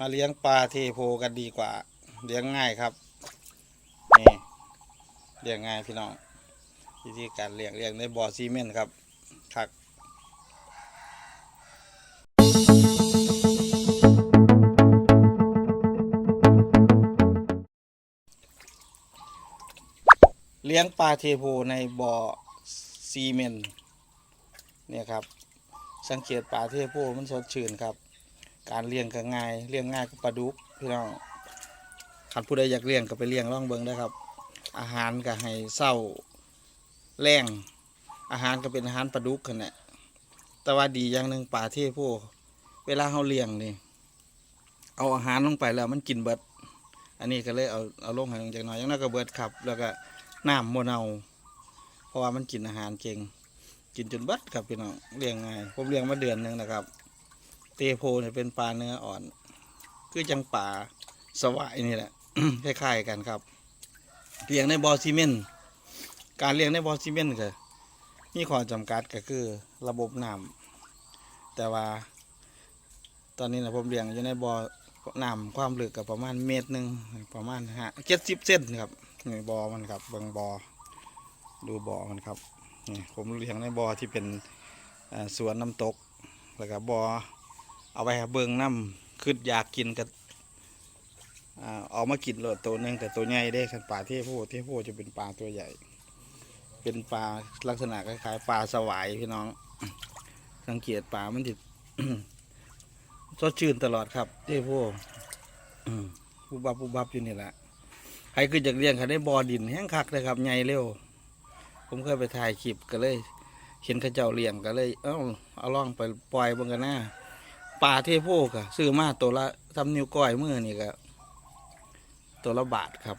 มาเลี้ยงปลาเทโพกันดีกว่า เลี้ยงง่ายครับ นี่เลี้ยงง่ายพี่น้องวิธีการเลี้ยงเลี้ยงในบ่อซีเมนต์ครับคักเลี้ยงปลาเทโพในบ่อซีเมนต์เนี่ยครับ สังเกตปลาเทโพมันสดชื่นครับ การเลี้ยงก็ง่ายเลี้ยงง่ายก็ปลาดุกพี่น้องคันผู้ใดอยากเลี้ยงก็ไปเลี้ยงล่องเบิงได้ครับ อาหารก็ให้เศร้าแรงอาหารก็เป็นอาหารปลาดุกกันแหละแต่ว่าดีอย่างหนึ่งปลาเทโพเวลาเขาเลี้ยงนี่เอาอาหารลงไปแล้วมันกินเบิด อันนี้ก็เลยเอาเอาลงให้ลงจากหน่อยอย่างนั้นก็เบิดครับ แล้วก็น้ำโมเนาเพราะว่ามันกินอาหารเก่ง กินจนเบิดครับพี่น้องเลี้ยงง่ายผมเลี้ยงมาเดือนหนึ่งนะครับ เตโพเนี่ยเป็นปลาเนื้ออ่อน คือจังปลาสวายนี่แหละคล้ายๆกันครับเลี้ยงในบ่อซีเมนต์การเลี้ยงในบ่อซีเมนต์ก็มีข้อจำกัดก็คือระบบน้ำแต่ว่า ตอนนี้นะผมเลี้ยงอยู่ในบ่อน้ำความลึกกับประมาณเมตรหนึ่งประมาณห้าเจ็ดสิบเซนครับนี่บ่อมันครับเบิงบ่อดูบ่อมันครับนี่ผมเลี้ยงในบ่อที่เป็นสวนน้ำตกแล้วก็บอ เอาไปเบิ่งน้ำคืออยากกินก็อ่าเอามากินโลดตัวหนึงแต่ตัวใหญ่ได้คันปลาเทโพเทโพจะเป็นปลาตัวใหญ่ เป็นปลาลักษณะคล้ายๆปลาสวายพี่น้อง สังเกตปลามันติดสดชื่นตลอดครับเทโพอืมปูบับปูบับอยู่นี่แหละใครคือจากเลี้ยงเขาได้บอดินแห้งคักเลยครับใหญ่เร็ว ผมเคยไปถ่ายคลิปก็เลย เห็นข้าเจ้าเลี้ยงก็เลย เอ้าเอาล่องไปปล่อยบนกันหน้า ปลาเทโพกะซื้อมาตัวละทำนิ้วก้อยมือนี่ก็ตัวละบาทครับ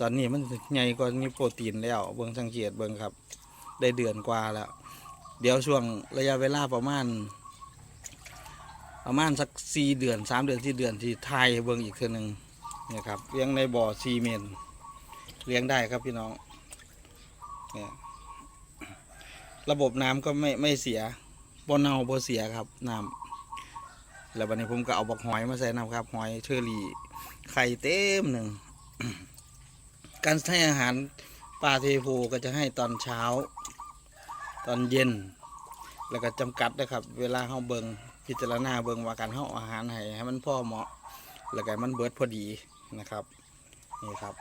ตอนนี้มันใหญ่กว่ามีโปรตีนแล้วเบิ่งสังเกตเบิ่งครับ ได้เดือนกว่าแล้ว เดี๋ยวช่วงระยะเวลาประมาณ ประมาณสักสี่เดือนสามเดือนสี่เดือนที่ไทยเบิ่งอีกเทื่อหนึ่งเนี่ยครับเลี้ยงในบ่อซีเมนเลี้ยงได้ครับพี่น้องเนี่ยระบบน้ำก็ไม่ไม่เสียบนเน่าบ่เสียครับน้ำ แล้ววันนี้ผมก็เอาบักหอยมาใส่น้ำครับ หอยเชอรี่ไข่เต็มหนึ่ง การให้อาหารปลาเทโพก็จะให้ตอนเช้า ตอนเย็น แล้วก็จำกัดนะครับ เวลาเฮาเบิงพิจารณาเบิงว่าการเฮาเอาอาหารให้ให้มันพอเหมาะ แล้วก็มันเบิดพอดีนะครับ นี่ครับ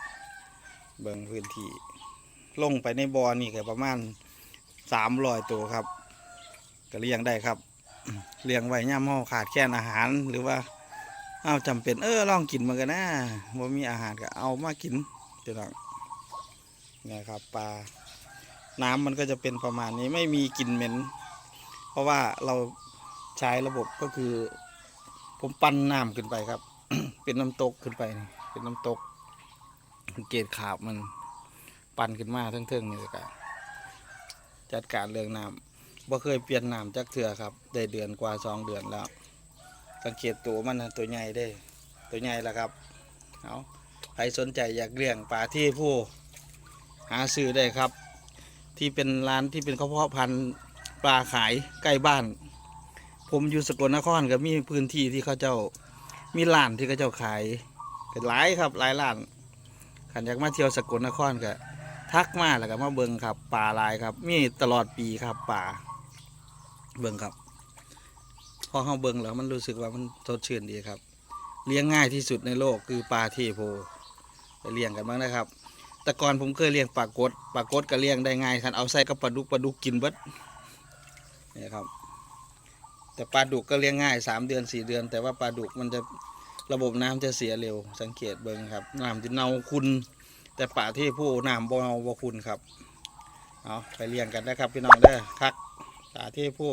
เบิงพื้นที่ลงไปในบ่อนี่ก็ประมาณสามร้อยตัวครับ ก็เลี้ยงได้ครับ เลี้ยงไว้ย่ามเฮาขาดแคลนอาหารหรือว่าเอาจำเป็นเออลองกินมันกันนะว่ามีอาหารก็เอามากินเดี๋ยวนี่ครับปลาน้ำมันก็จะเป็นประมาณนี้ไม่มีกลิ่นเหม็น เพราะว่าเราใช้ระบบก็คือ ผมปั้นน้ำขึ้นไปครับ เป็นน้ำตกขึ้นไปนี่เป็นน้ำตกเกตขาบมัน ปั้นขึ้นมาเทิงๆนี่เลยครับจัดการเรื่องน้ำ บ่เคยเปลี่ยนน้ำจักเถื่อครับ ได้เดือนกว่าสองเดือนแล้ว สังเกตตัวมันนะตัวใหญ่ได้ ตัวใหญ่แล้วครับเอาใครสนใจอยากเลี้ยงปลาที่ผู้หาซื้อได้ครับ ที่เป็นร้านที่เป็นข้าวเพาะพันธุ์ปลาขายใกล้บ้าน ผมอยู่สกลนครก็มีพื้นที่ที่เขาเจ้ามีร้านที่เขาเจ้าขายก็หลายครับหลายร้านขันอยากมาเที่ยวสกลนครก็ทักมาแล้วก็มาเบิงครับป่าลายครับ มีตลอดปีครับป่า เบิ่งครับ พอเข้าเบิ่งแล้วมันรู้สึกว่ามันสดชื่นดีครับ เลี้ยงง่ายที่สุดในโลกคือปลาเทโพไปเลี้ยงกันบ้างนะครับ แต่ก่อนผมเคยเลี้ยงปลากดปลากดก็เลี้ยงได้ง่ายคันเอาใส่กับปลาดุกปลาดุกกินเบิดนี่ครับ แต่ปลาดุกก็เลี้ยงง่ายสามเดือนสี่เดือน แต่ว่าปลาดุกมันจะระบบน้ำจะเสียเร็ว สังเกตเบิ่งครับน้ำจะเน่าคุณ แต่ป่าที่ผู้น้ำบ่เอาบ่คุณครับเอาไปเลี้ยงกันนะครับพี่น้องเด้อคัก ป่าที่ผู้